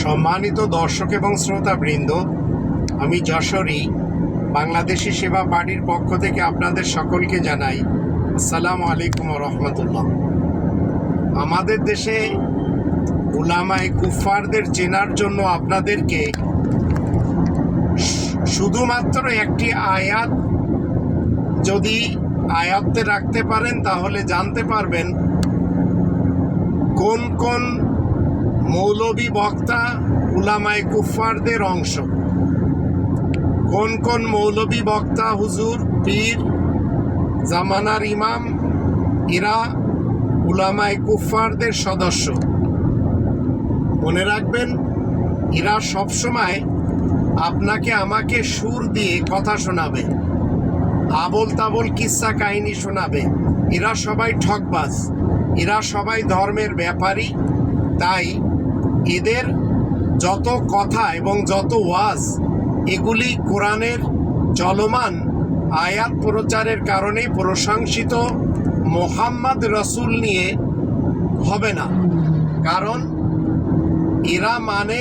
সম্মানিত দর্শক এবং শ্রোতাবৃন্দ, আমি যশোরী, বাংলাদেশি সেবা পার্টির পক্ষ থেকে আপনাদের সকলকে জানাই আসসালামু আলাইকুম রহমতুল্লাহ। আমাদের দেশে উলামায় কুফারদের চেনার জন্য আপনাদেরকে শুধুমাত্র একটি আয়াত যদি আয়াত্তে রাখতে পারেন, তাহলে জানতে পারবেন কোন কোন মৌলবী বক্তা উলামায় কুফারদের অংশ। কোন কোন মৌলবী বক্তা হুজুর, পীর, জামানার ইমাম, এরা উলামায় কুফারদের সদস্য। মনে রাখবেন, এরা সবসময় আপনাকে আমাকে সুর দিয়ে কথা শোনাবে আবল তাবল কিস্সা কাহিনী শোনাবে। এরা সবাই ঠকবাজ এরা সবাই ধর্মের ব্যাপারী, তাই এদের যত কথা এবং যত ওয়াজ, এগুলি কোরআনের চলমান আয়াত প্রচারের কারণে প্রশংসিত মোহাম্মদ রসুল নিয়ে হবে না। কারণ এরা মানে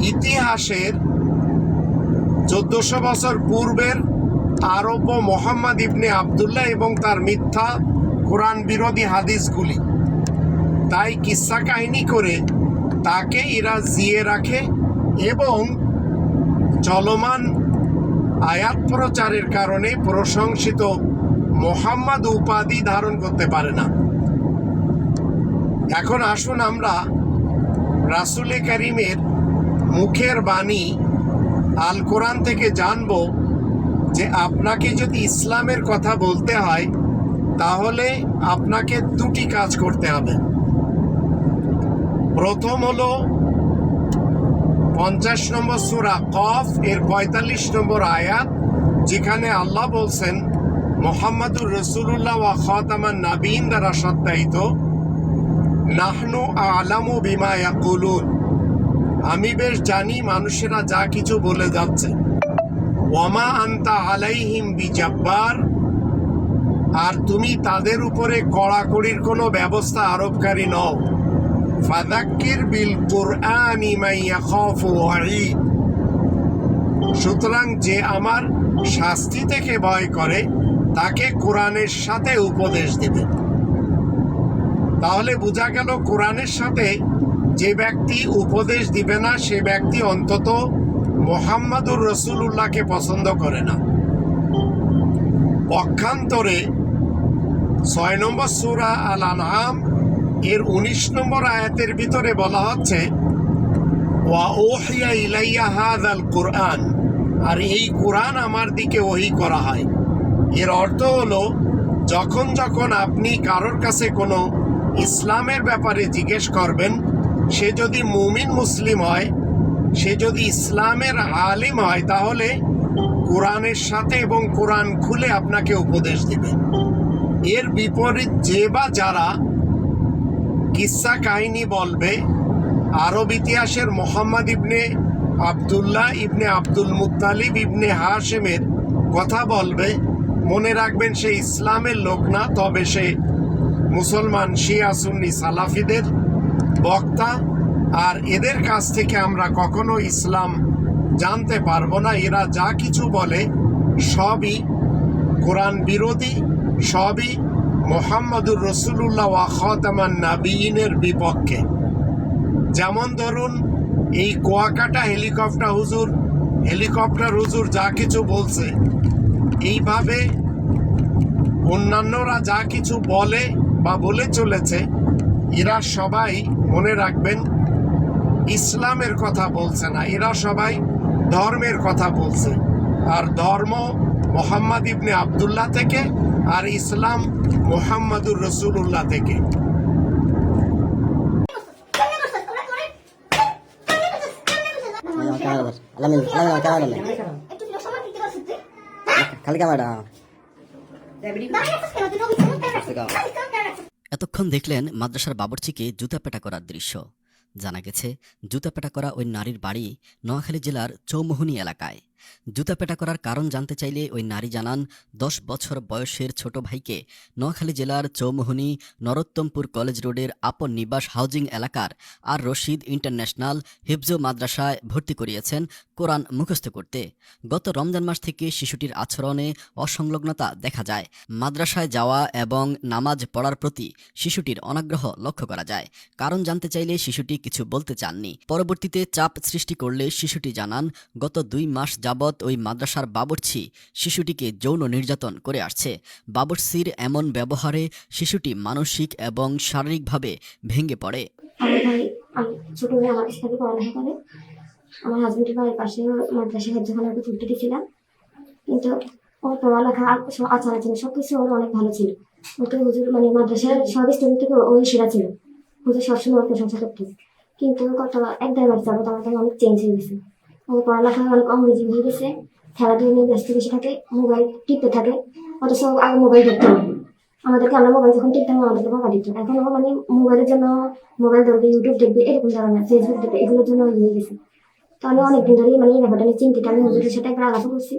ইতিহাসের চোদ্দশো বছর পূর্বের আরব মোহাম্মদ ইবনে আবদুল্লাহ এবং তার মিথ্যা কোরআন বিরোধী হাদিসগুলি। তাই কিস্সা কাহিনী করে তাকে এরা জিয়ে রাখে এবং চলমান আয়াত প্রচারের কারণে প্রশংসিত মোহাম্মদ উপাধি ধারণ করতে পারে না। এখন আসুন আমরা রাসুলে করিমের মুখের বাণী আল কোরআন থেকে জানব যে আপনাকে যদি ইসলামের কথা বলতে হয়, তাহলে আপনাকে দুটি কাজ করতে হবে। প্রথম হলো পঞ্চাশ নম্বর সুরা কফ, এর পঁয়তাল্লিশ নম্বর আয়াত, যেখানে আল্লাহ বলছেন, মোহাম্মদুর রসুল্লাহ ওয়া খাতামান নাবিন দ্বারা সত্যায়িত, নাহনু আলামু বিমা ইয়াকুলুন আমি বেশ জানি মানুষেরা যা কিছু বলে যাচ্ছে। ওয়ামা আন্তা আলাইহিম বিজাব্বার আর তুমি তাদের উপরে কড়াকড়ির কোনো ব্যবস্থা আরোপকারী নও। ফাদাক্কির বিল কুরআনি মাই ইয়াখাফু ওয়াঈদ। সুতরাং যে আমার শাস্তি থেকে ভয় করে, তাকে কোরআনের সাথে উপদেশ দিবে। তাহলে বোঝা গেল কোরআনের সাথে যে ব্যক্তি উপদেশ দিবে না, সে ব্যক্তি অন্তত মোহাম্মদুর রসুল্লাহকে পছন্দ করে না। পক্ষান্তরে ছয় নম্বর সুরা আল আনহাম এর উনিশ নম্বর আয়াতের ভিতরে বলা হচ্ছে, ওয়া হাদাল কোরআন আর এই কোরআন আমার দিকে ওহি করা হয়। এর অর্থ হলো, যখন যখন আপনি কারোর কাছে কোনো ইসলামের ব্যাপারে জিজ্ঞেস করবেন, সে যদি মুমিন মুসলিম হয়, সে যদি ইসলামের আলিম হয়, তাহলে কোরআনের সাথে এবং কোরআন খুলে আপনাকে উপদেশ দিবে। এর বিপরীত যে বা যারা কিসা কাহিনী বলবে? আরব ইতিহাসের মোহাম্মদ ইবনে আবদুল্লাহ ইবনে আব্দুল মুত্তালিব ইবনে হাশেমের কথা বলবে। মনে রাখবেন সে ইসলামের লোক না, তবে সে মুসলমান, শিয়া, সুন্নি, সালাফিদের বক্তা। আর এদের কাছ থেকে আমরা কখনো ইসলাম জানতে পারব না। এরা যা কিছু বলে, সবই কোরআন বিরোধী, সবই মোহাম্মদুর রসুল্লাহ ওয়া খতামান নাবিনের বিপক্ষে। যেমন ধরুন, এই কুয়াকাটা হেলিকপ্টার হুজুর হেলিকপ্টার হুজুর যা কিছু বলছে, এইভাবে অন্যান্যরা যা কিছু বলে বা বলে চলেছে, এরা সবাই মনে রাখবেন, ইসলামের কথা বলছে না, এরা সবাই ধর্মের কথা বলছে। আর ধর্ম মোহাম্মদ ইবনে আবদুল্লাহ থেকে আর ইসলাম মোহাম্মদুর রসুল্লাহ থেকে। এতক্ষণ দেখলেন মাদ্রাসার বাবরচিকে জুতা পেটা করার দৃশ্য। জানা গেছে জুতা পেটা করা ওই নারীর বাড়ি নোয়াখালী জেলার চৌমোহনী এলাকায়। জুতা পেটা করার কারণ জানতে চাইলে ওই নারী জানান, দশ বছর বয়সের ছোট ভাইকে নোয়াখালী জেলার চৌমোহনী নরোত্তমপুর কলেজ রোডের আপন নিবাস হাউজিং এলাকার আর রশিদ ইন্টারন্যাশনাল হিফজো মাদ্রাসায় ভর্তি করিয়েছেন কোরআন মুখস্থ করতে। গত রমজান মাস থেকে শিশুটির আচরণে অসংলগ্নতা দেখা যায়। মাদ্রাসায় যাওয়া এবং নামাজ পড়ার প্রতি শিশুটির অনাগ্রহ লক্ষ্য করা যায়। কারণ জানতে চাইলে শিশুটি কিছু বলতে চাননি। পরবর্তীতে চাপ সৃষ্টি করলে শিশুটি জানান, গত দুই মাস যাবৎ ওই মাদ্রাসার বাবরছি শিশুটিকে যৌন নির্যাতন করে আসছে। বাবরসির এমন ব্যবহারে শিশুটি মানসিক এবং শারীরিকভাবে ভেঙে পড়ে। কিন্তু হুজুর মানে এক দেড় মাস অনেক চেঞ্জ হয়ে গেছে। ওর পড়ালেখা অনেক অমনোযোগী হয়ে গেছে। খেলাধুলা নিয়ে ব্যস্ত বেশি থাকে, মোবাইল টিপতে থাকে, অথচ ও আগে মোবাইল দেখতো আমাদেরকে আমরা মোবাইল যখন টিপতাম, আমাদেরকে বকা দিত। এখন ও মানে মোবাইলের জন্য মোবাইল ধরবে ইউটিউব দেখবে, এরকম ধরনের ফেসবুক দেখবে, এগুলোর জন্য হয়ে গেছে। তো আমি অনেকদিন ধরেই মানে এই ব্যাপারটা নিয়ে চিন্তিত, আমি হুজুরের সাথে একবার আলাপ করছি।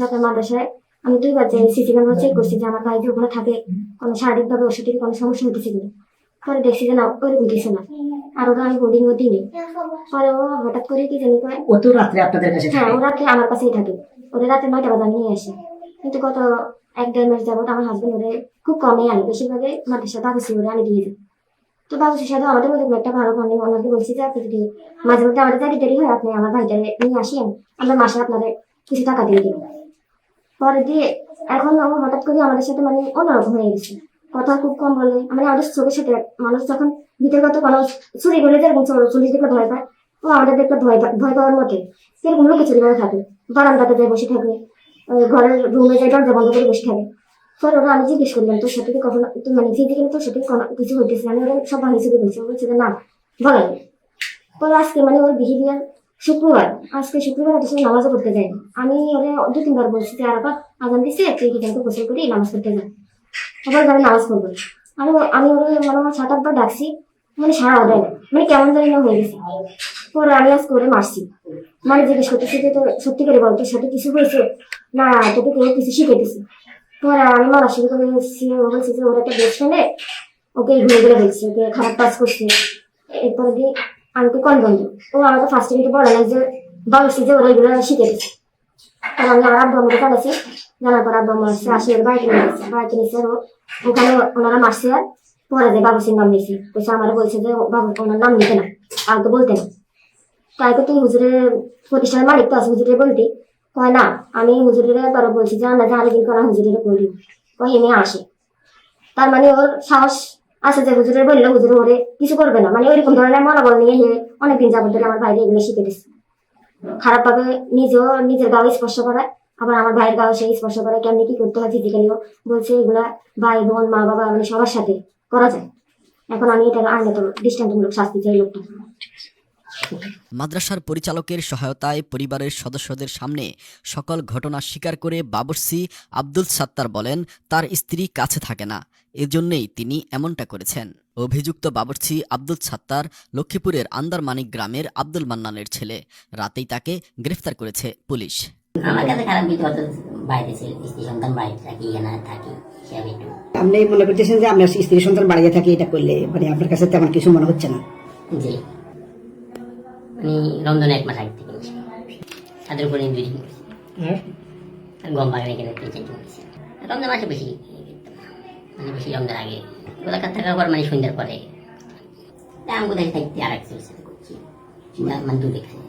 যাতে মাদ্রাসায় আমি দুইবার যাই সিসি ক্যামেরা চেক করছি যে আমার ভাই যে ওখানে থাকে, কোনো শারীরিকভাবে ওর সাথে কোনো সমস্যা হতেছে কিনা। পরে দেখছি যে না ওরকম কিছু না আর ওটা আমি বোর্ডিং ও দিইনি পরে ও হঠাৎ করে কি জানি কয়? ও তো রাত্রে আপনাদের কাছে হ্যাঁ ও রাত্রে আমার কাছেই থাকে। ওদের রাতে নয়টা বাজে নিয়ে আসি। কিন্তু গত এক দেড় মাস যাবত আমার হাজবেন্ড ওদের খুব কমই আনে। বেশিরভাগে মাদ্রাসা বাবুসি ওরা আনি দিয়ে দেয়। তো বাবুসির সাথে আমাদের মধ্যে একটা ভালো বন্ধে ওনাকে বলছি যে আপনি যদি মাঝে মধ্যে আমাদের যাতে দেরি হয় আপনি আমার ভাইটারে নিয়ে আসেন। আমরা মাসে আপনাদের কিছু টাকা দিয়ে দিই পরে দিয়ে এখন ও হঠাৎ করে আমাদের সাথে মানে অন্যরকম হয়ে গেছে। কথা খুব কম বলে মানে আমাদের চোখের সাথে মানুষ যখন ভিতরগত কোনো চুরি করে যেরকম চোর- চল্লিশ দিকে ভয় পায়। ও আমাদের দেখলে ভয় ভয় পাওয়ার মতে সেরকম লোকে চুরি করে থাকে। বারান্দাতে যায়, বসে থাকে। ঘরের রুমে যায়, দরজা বন্ধ করে বসে থাকে। পরে ওরা আমি জিজ্ঞেস করলাম, তোর সাথে কখনো মানে ফিজিক্যালি তোর সাথে কোনো কিছু হইতেছে আমি ওরা সব ভাঙি চুরি বলছি বলছে যে, না বলেন পরে আজকে মানে ওর বিহেভিয়ার শুক্রবার। আজকে শুক্রবার সময় নামাজও পড়তে যাই আমি ওরে দু তিনবার বলছি যে আর আবার আজান দিচ্ছে কিন্তু গোসল করি নামাজ পড়তে যা। আবার যাবে নামাজ পড়ব। আমি আমি ওরে মনে হয় সাত আটবার ডাকছি মানে সারা দেয় মানে কেমন জানি না হয়ে গেছে। পরে আমি আজ করে মারছি। মানে জিজ্ঞেস করতেছি যে তোর সত্যি করে বল, তোর সাথে কিছু হয়েছে? না, তোকে কেউ কিছু শিখে দিছে পরে আমি মারা শুরু করে এসেছি ও বলছে যে ওর একটা বেস্ট ফ্রেন্ডে ওকে ঘুরে ঘুরে বলছে ওকে খারাপ কাজ করছে। এরপরে দিয়ে আমি তো কল বন্ধু ও আমাকে ফার্স্ট কিন্তু বলে না যে, বলছি যে ওরা এগুলো শিখে দিচ্ছে কারণ আমি আমার আব্বু আমাকে পর আব্বু আমার আসি ওর বাড়িতে নিয়ে গেছে বাড়িতে নিয়েছে ওখানে ওনারা মারছে, পরে যে বাবুসির নাম নিয়েছি বলছে আমার বলছে যে বাবু, ওনার নাম নিতে না বলতে তাই তো তুই হুজুরের প্রতিষ্ঠানের মালিক তো আছে হুজুরের বলতে। কয়, না, আমি হুজুরের একবারও বলছি যে না জানি কিন্তু না হুজুরের করি কয় এনে আসে। তার মানে ওর সাহস আছে যে হুজুরের বললে হুজুর ওরে কিছু করবে না। মানে ওইরকম ধরনের মনোবল নিয়ে হে অনেকদিন যাবত ধরে আমার ভাইকে এগুলো শিখে দিচ্ছে খারাপ ভাবে নিজেও নিজের গাও স্পর্শ করায়। আবার আমার ভাইয়ের গাও সেই স্পর্শ করে, কেমনি কি করতে হয় ফিজিক্যালিও বলছে এগুলা ভাই, বোন, মা, বাবা মানে সবার সাথে করা যায়। এখন আমি এটা আইনত দৃষ্টান্তমূলক শাস্তি চাই লোকটা। মাদ্রাসার পরিচালকের সহায়তায় পরিবারের সদস্যদের সামনে সকল ঘটনা স্বীকার করে বাবরসি আব্দুল সাত্তার বলেন, তার স্ত্রী কাছে থাকে না। এজন্যই তিনি এমনটা করেছেন। অভিযুক্ত বাবরসি আব্দুল সাত্তার লক্ষ্মীপুরের আন্দারমানিক গ্রামের আব্দুল মান্নানের ছেলে। রাতেই তাকে গ্রেফতার করেছে পুলিশ। আমার কাছে খারাপ অত স্ত্রী সন্তান বাড়িতে থাকি থাকি হিসাবে একটু। আপনি মনে করতেছেন যে আপনার স্ত্রী সন্তান বাড়িয়ে থাকে এটা করলে মানে আপনার কাছে তেমন কিছু মনে হচ্ছে না? জি। মানে রমজান এক মাস আগে থেকে তাদের উপরে দুই দিন করেছি আর গম বাগানে তিন চারটি করেছি রমজান মাসে বেশি মানে বেশি রমজান আগে। গোলাকার থাকার পর মানে সন্ধ্যার পরে। আমি কোথায় থাকতে আর এক করছি। মানে খাই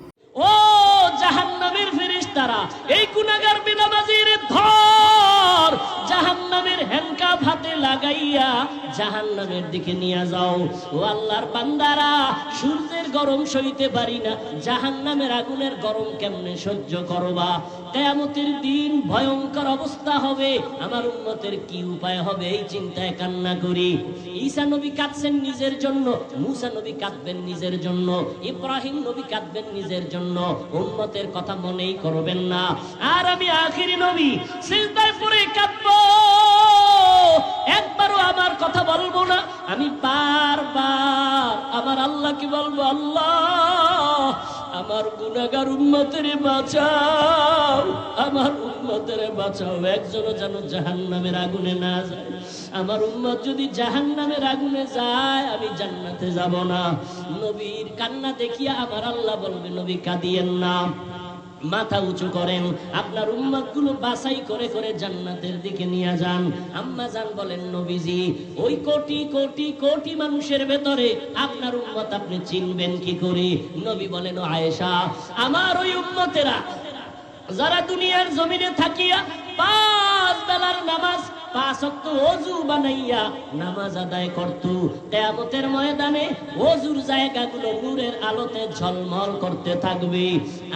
এই এই গুণাগার বেনামাজির ধর। জাহান্নামের লাগাইয়া জাহান্নামের দিকে নিয়ে যাও। ও আল্লাহর সূর্যের গরম সইতে পারি না, জাহান্নামের আগুনের গরম কেমনে সহ্য করবা? কেয়ামতের দিন ভয়ঙ্কর অবস্থা হবে, আমার উন্নতের কি উপায় হবে এই চিন্তায় কান্না করি। ঈসা নবী কাঁদছেন নিজের জন্য, মুসা নবী কাঁদবেন নিজের জন্য, ইব্রাহিম নবী কাঁদবেন নিজের জন্য উন্নতের কথা মনেই করবেন না। আর আমি আখিরি নবী, সিজদায় পড়ে কাঁদবো একবারও আমার কথা বলব না। আমি বারবার আমার আল্লাহকে বলব, আল্লাহ, আমার গুনাগার উম্মতের বাঁচাও, আমার উম্মতের বাঁচাও। একজনও যেন জাহান্নামের আগুনে না যায়। আমার উন্মত যদি জাহান্নামের আগুনে যায়, আমি জান্নাতে যাব না। নবীর কান্না দেখিয়া আমার আল্লাহ বলবে, নবী কাঁদিয়েন না। মাথা উঁচু করেন, আপনার উম্মাদগুলো বাছাই করে করে জান্নাতের দিকে নিয়ে যান। আম্মা যান বলেন, নবীজি, ওই কোটি কোটি কোটি মানুষের ভেতরে আপনার উম্মত আপনি চিনবেন কি করে? নবী বলেন, আয়েশা, আমার ওই উম্মতেরা যারা দুনিয়ার জমিনে থাকিয়া পাঁচ বেলার নামাজ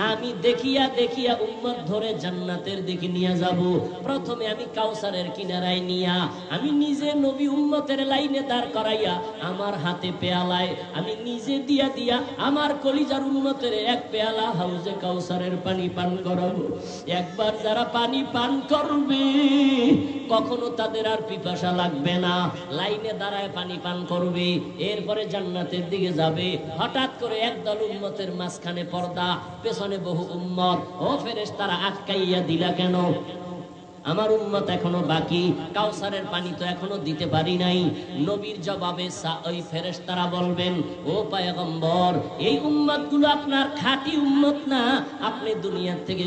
আমি দেখিয়া দেখিয়া উম্মত ধরে জান্নাতের দিকে নিয়ে যাব। প্রথমে আমি কাউসারের কিনারায় নিয়া আমি নিজে নবী উম্মতের লাইনে দাঁড় করাইয়া আমার হাতে পেয়ালায় আমি নিজে দিয়া দিয়া আমার কলিজার উন্মতের এক পেয়ালা হাউজে কাউসারের পানি পান করাবো। একবার যারা পানি পান করবে, কখনো তাদের আর পিপাসা লাগবে না। লাইনে দাঁড়ায় পানি পান করবে, এরপরে জান্নাতের দিকে যাবে। হঠাৎ করে একদল উম্মতের মাঝখানে পর্দা, পেছনে বহু উম্মত। ও ফেরেশ তারা আটকাইয়া দিলা কেন? আমার উম্মত এখনও বাকি, কাউসারের পানি তো এখনও দিতে পারি নাই। নবীর জবাবে ওই ফেরেশতারা বলবেন, ও পায়গম্বর, এই উম্মতগুলো আপনার খাঁটি উম্মত না, আপনি দুনিয়া থেকে